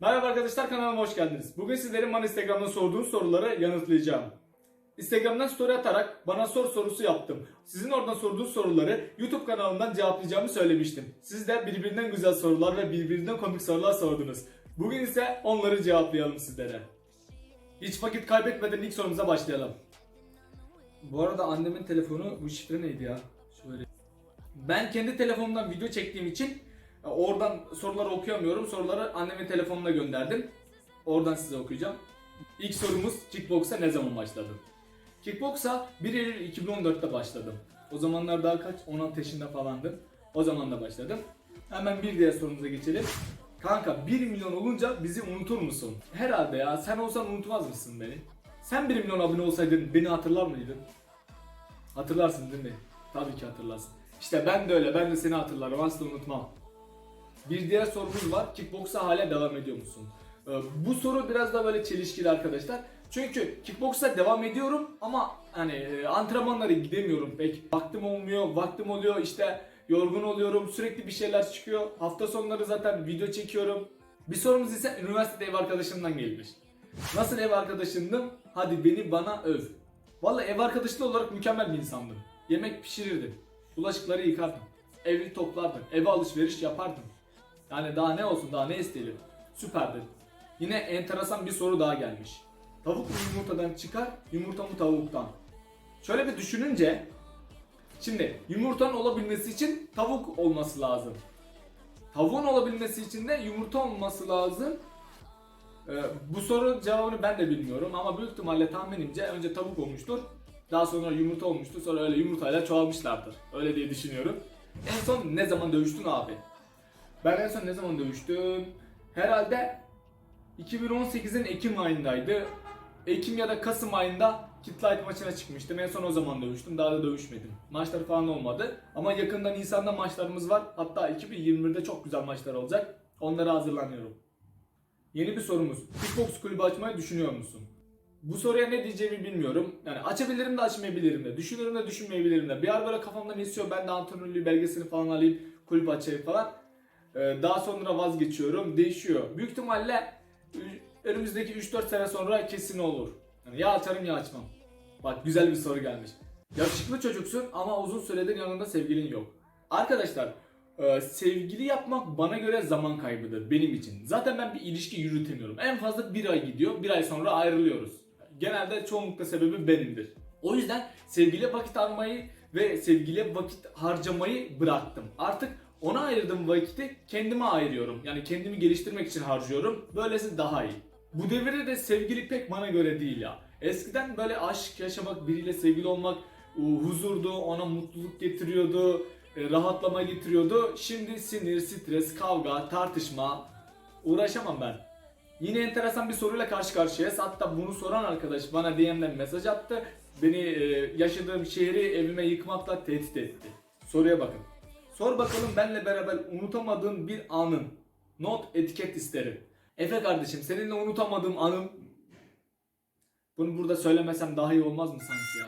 Merhaba arkadaşlar kanalıma hoş geldiniz. Bugün sizlerin bana Instagram'da sorduğunuz soruları yanıtlayacağım. Instagram'dan story atarak bana sor sorusu yaptım. Sizin oradan sorduğunuz soruları YouTube kanalımdan cevaplayacağımı söylemiştim. Siz de birbirinden güzel sorular ve birbirinden komik sorular sordunuz. Bugün ise onları cevaplayalım sizlere. Hiç vakit kaybetmeden ilk sorumuza başlayalım. Bu arada annemin telefonu bu şifre neydi ya? Şöyle. Ben kendi telefonumdan video çektiğim için oradan soruları okuyamıyorum. Soruları annemin telefonuna gönderdim. Oradan size okuyacağım. İlk sorumuz kickboksa ne zaman başladın? Kickboksa 1 Eylül 2014'te başladım. O zamanlar daha kaç? 16 yaşında falandım. O zaman da başladım. Hemen bir diğer sorumuza geçelim. Kanka 1 milyon olunca bizi unutur musun? Herhalde ya. Sen olsan unutmaz mısın beni? Sen 1 milyon abone olsaydın beni hatırlar mıydın? Hatırlarsın değil mi? Tabii ki hatırlarsın. İşte ben de öyle. Ben de seni hatırlarım. Asla unutmam. Bir diğer sorumuz var. Kickboksa hala devam ediyor musun? Ee, bu soru biraz da böyle çelişkili arkadaşlar. Çünkü kickboksa devam ediyorum ama hani e, antrenmanlara gidemiyorum pek. Vaktim olmuyor, vaktim oluyor işte yorgun oluyorum. Sürekli bir şeyler çıkıyor. Hafta sonları zaten video çekiyorum. Bir sorumuz ise üniversitede ev arkadaşımdan gelmiş. Nasıl ev arkadaşındım? Hadi beni bana öv. Vallahi ev arkadaşlığı olarak mükemmel bir insandım. Yemek pişirirdim. Bulaşıkları yıkardım. Evi toplardım. Eve alışveriş yapardım. Yani daha ne olsun daha ne isteyelim. Süperdi. Yine enteresan bir soru daha gelmiş. Tavuk mu yumurtadan çıkar, yumurta mı tavuktan? Şöyle bir düşününce Şimdi yumurtanın olabilmesi için tavuk olması lazım. Tavuğun olabilmesi için de yumurta olması lazım. Ee, bu soru cevabını ben de bilmiyorum ama büyük ihtimalle tahminimce önce tavuk olmuştur. Daha sonra yumurta olmuştur. Sonra öyle yumurtayla çoğalmışlardır. Öyle diye düşünüyorum. En son ne zaman dövüştün abi? Ben en son ne zaman dövüştüm? Herhalde 2018'in Ekim ayındaydı. Ekim ya da Kasım ayında Kit Light maçına çıkmıştım. En son o zaman dövüştüm. Daha da dövüşmedim. Maçlar falan olmadı. Ama yakında Nisan'da maçlarımız var. Hatta 2021'de çok güzel maçlar olacak. Onlara hazırlanıyorum. Yeni bir sorumuz. Kickbox kulübü açmayı düşünüyor musun? Bu soruya ne diyeceğimi bilmiyorum. Yani açabilirim de açmayabilirim de. Düşünürüm de düşünmeyebilirim de. Bir ara böyle kafamda ne istiyor ben de antrenörlüğü belgesini falan alayım. Kulüp açayım falan. Ee, daha sonra vazgeçiyorum. Değişiyor. Büyük ihtimalle önümüzdeki 3-4 sene sonra kesin olur. Yani ya açarım ya açmam. Bak güzel bir soru gelmiş. Yakışıklı çocuksun ama uzun süredir yanında sevgilin yok. Arkadaşlar e, sevgili yapmak bana göre zaman kaybıdır benim için. Zaten ben bir ilişki yürütemiyorum. En fazla bir ay gidiyor, bir ay sonra ayrılıyoruz. Genelde çoğunlukla sebebi benimdir. O yüzden sevgiliye vakit harcamayı ve sevgiliye vakit harcamayı bıraktım. Artık ona ayırdığım vakiti kendime ayırıyorum. Yani kendimi geliştirmek için harcıyorum. Böylesi daha iyi. Bu devirde de sevgili pek bana göre değil ya. Eskiden böyle aşk yaşamak, biriyle sevgili olmak e, huzurdu, ona mutluluk getiriyordu, e, rahatlama getiriyordu. Şimdi sinir, stres, kavga, tartışma uğraşamam ben. Yine enteresan bir soruyla karşı karşıyayız. Hatta bunu soran arkadaş bana DM'den mesaj attı. Beni e, yaşadığım şehri evime yıkmakla tehdit etti. Soruya bakın. Sor bakalım benle beraber unutamadığın bir anın. Not etiket isterim. Efe kardeşim seninle unutamadığım anım... Bunu burada söylemesem daha iyi olmaz mı sanki ya?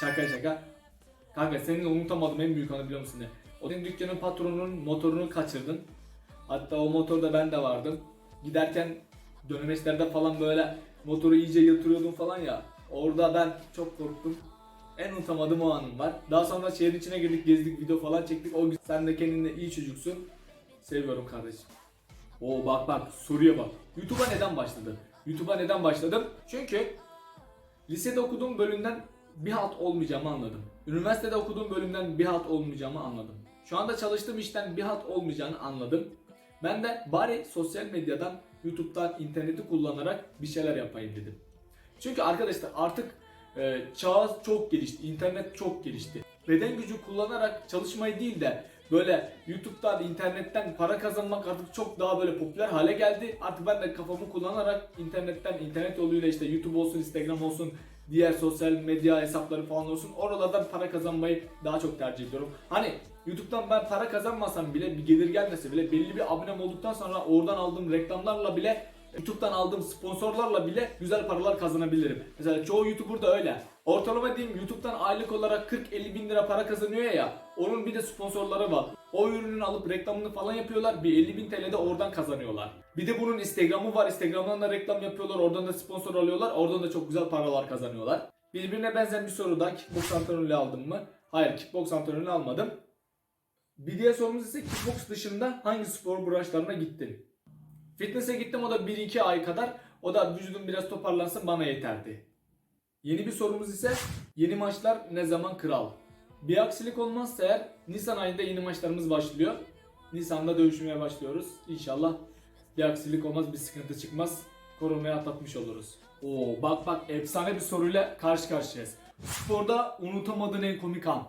Şaka şaka. Kanka seninle unutamadığım en büyük anı biliyor musun ne? O senin dükkanın patronunun motorunu kaçırdın. Hatta o motorda ben de vardım. Giderken dönemeçlerde falan böyle motoru iyice yatırıyordum falan ya. Orada ben çok korktum. En unutamadığım o anım var. Daha sonra şehrin içine girdik, gezdik, video falan çektik. O gün sen de kendine iyi çocuksun. Seviyorum kardeşim. Oo bak bak soruya bak. YouTube'a neden başladı? YouTube'a neden başladım? Çünkü lisede okuduğum bölümden bir halt olmayacağımı anladım. Üniversitede okuduğum bölümden bir halt olmayacağımı anladım. Şu anda çalıştığım işten bir halt olmayacağını anladım. Ben de bari sosyal medyadan, YouTube'dan, interneti kullanarak bir şeyler yapayım dedim. Çünkü arkadaşlar artık e, çağ çok gelişti, internet çok gelişti. Beden gücü kullanarak çalışmayı değil de böyle YouTube'dan, internetten para kazanmak artık çok daha böyle popüler hale geldi. Artık ben de kafamı kullanarak internetten, internet yoluyla işte YouTube olsun, Instagram olsun, diğer sosyal medya hesapları falan olsun oralardan para kazanmayı daha çok tercih ediyorum. Hani YouTube'dan ben para kazanmasam bile bir gelir gelmese bile belli bir abonem olduktan sonra oradan aldığım reklamlarla bile YouTube'dan aldığım sponsorlarla bile güzel paralar kazanabilirim. Mesela çoğu YouTuber da öyle. Ortalama diyeyim YouTube'dan aylık olarak 40-50 bin lira para kazanıyor ya. Onun bir de sponsorları var. O ürünün alıp reklamını falan yapıyorlar. Bir 50 bin TL de oradan kazanıyorlar. Bir de bunun Instagram'ı var. Instagram'dan da reklam yapıyorlar. Oradan da sponsor alıyorlar. Oradan da çok güzel paralar kazanıyorlar. Birbirine benzer bir soru da kickbox antrenörlüğü aldım mı? Hayır kickbox antrenörlüğü almadım. Bir diğer sorumuz ise kickbox dışında hangi spor branşlarına gittin? Fitness'e gittim o da 1-2 ay kadar. O da vücudum biraz toparlansın bana yeterdi. Yeni bir sorumuz ise yeni maçlar ne zaman kral? Bir aksilik olmazsa eğer Nisan ayında yeni maçlarımız başlıyor. Nisan'da dövüşmeye başlıyoruz. İnşallah bir aksilik olmaz, bir sıkıntı çıkmaz. Koronayı atlatmış oluruz. Oo bak bak efsane bir soruyla karşı karşıyayız. Sporda unutamadığın en komik an.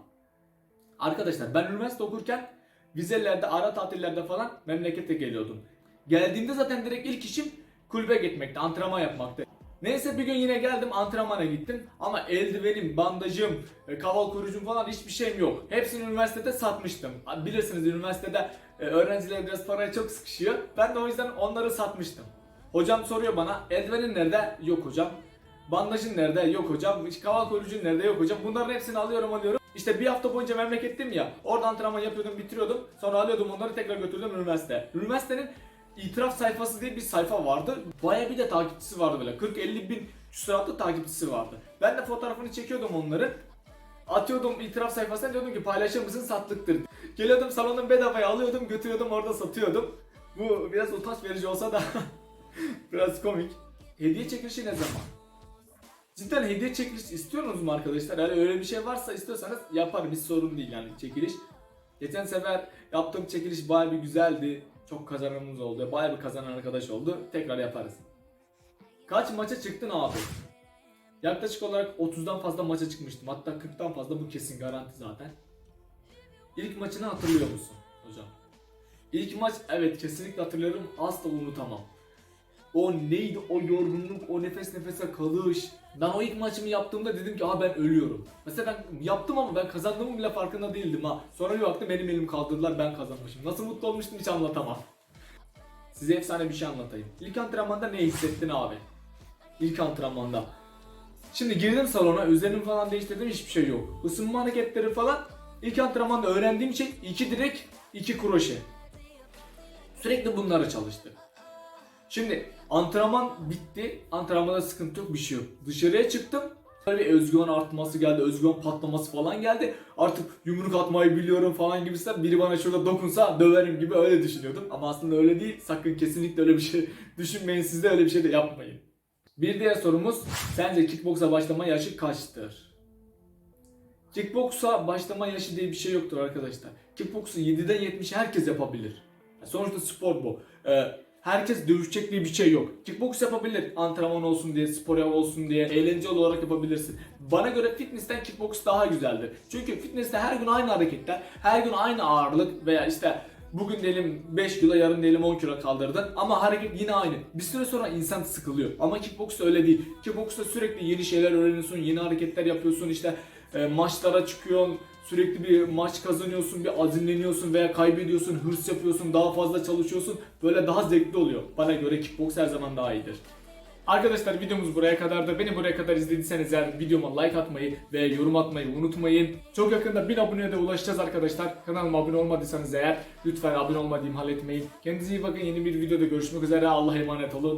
Arkadaşlar ben üniversite okurken vizelerde, ara tatillerde falan memlekete geliyordum. Geldiğimde zaten direkt ilk işim kulübe gitmekti, antrenman yapmaktı. Neyse bir gün yine geldim antrenmana gittim ama eldivenim, bandajım, e, kaval koruyucum falan hiçbir şeyim yok. Hepsini üniversitede satmıştım. Bilirsiniz üniversitede e, öğrenciler biraz paraya çok sıkışıyor. Ben de o yüzden onları satmıştım. Hocam soruyor bana eldivenin nerede? Yok hocam. Bandajın nerede? Yok hocam. Kaval koruyucun nerede? Yok hocam. Bunların hepsini alıyorum alıyorum. İşte bir hafta boyunca memlekettim ya. Orada antrenman yapıyordum, bitiriyordum. Sonra alıyordum onları tekrar götürdüm üniversiteye. Üniversitenin itiraf sayfası diye bir sayfa vardı. Baya bir de takipçisi vardı böyle. 40-50 bin küsuratlı takipçisi vardı. Ben de fotoğrafını çekiyordum onları. Atıyordum itiraf sayfasına diyordum ki paylaşır mısın satlıktır. Geliyordum salonun bedavaya alıyordum götürüyordum orada satıyordum. Bu biraz utanç verici olsa da biraz komik. Hediye çekilişi ne zaman? Cidden hediye çekiliş istiyorsunuz mu arkadaşlar? Yani öyle bir şey varsa istiyorsanız yaparım hiç sorun değil yani çekiliş. Geçen sefer yaptığım çekiliş bayağı bir güzeldi. Çok kazanımız oldu. Bayağı bir kazanan arkadaş oldu. Tekrar yaparız. Kaç maça çıktın abi? Yaklaşık olarak 30'dan fazla maça çıkmıştım. Hatta 40'tan fazla bu kesin garanti zaten. İlk maçını hatırlıyor musun hocam? İlk maç evet kesinlikle hatırlıyorum. Asla unutamam. O neydi o yorgunluk, o nefes nefese kalış. Ben o ilk maçımı yaptığımda dedim ki aa ben ölüyorum. Mesela ben yaptım ama ben kazandığımın bile farkında değildim ha. Sonra bir baktım benim elim kaldırdılar ben kazanmışım. Nasıl mutlu olmuştum hiç anlatamam. Size efsane bir şey anlatayım. İlk antrenmanda ne hissettin abi? İlk antrenmanda. Şimdi girdim salona üzerimi falan değiştirdim hiçbir şey yok. Isınma hareketleri falan ilk antrenmanda öğrendiğim şey iki direk iki kroşe. Sürekli bunları çalıştık. Şimdi antrenman bitti. Antrenmanda sıkıntı yok bir şey yok. Dışarıya çıktım. Bir özgüven artması geldi, özgüven patlaması falan geldi. Artık yumruk atmayı biliyorum falan gibisinden biri bana şurada dokunsa döverim gibi öyle düşünüyordum. Ama aslında öyle değil. Sakın kesinlikle öyle bir şey düşünmeyin. Siz de öyle bir şey de yapmayın. Bir diğer sorumuz sence kickboksa başlama yaşı kaçtır? Kickboksa başlama yaşı diye bir şey yoktur arkadaşlar. Kickboksu 7'den 70'e herkes yapabilir. Sonuçta spor bu. Ee, herkes dövüşecek diye bir şey yok. Kickboks yapabilir. Antrenman olsun diye, spor olsun diye, eğlenceli olarak yapabilirsin. Bana göre fitness'ten kickboks daha güzeldir. Çünkü fitness'te her gün aynı hareketler, her gün aynı ağırlık veya işte bugün diyelim 5 kilo, yarın diyelim 10 kilo kaldırdın ama hareket yine aynı. Bir süre sonra insan sıkılıyor. Ama kickboks öyle değil. Kickboksta sürekli yeni şeyler öğreniyorsun, yeni hareketler yapıyorsun işte e, maçlara çıkıyorsun, sürekli bir maç kazanıyorsun, bir azimleniyorsun veya kaybediyorsun, hırs yapıyorsun, daha fazla çalışıyorsun. Böyle daha zevkli oluyor. Bana göre kickboks her zaman daha iyidir. Arkadaşlar videomuz buraya kadardı. Beni buraya kadar izlediyseniz eğer videoma like atmayı ve yorum atmayı unutmayın. Çok yakında 1000 aboneye de ulaşacağız arkadaşlar. Kanalıma abone olmadıysanız eğer lütfen abone olma diyeyim halletmeyin. Kendinize iyi bakın. Yeni bir videoda görüşmek üzere. Allah'a emanet olun.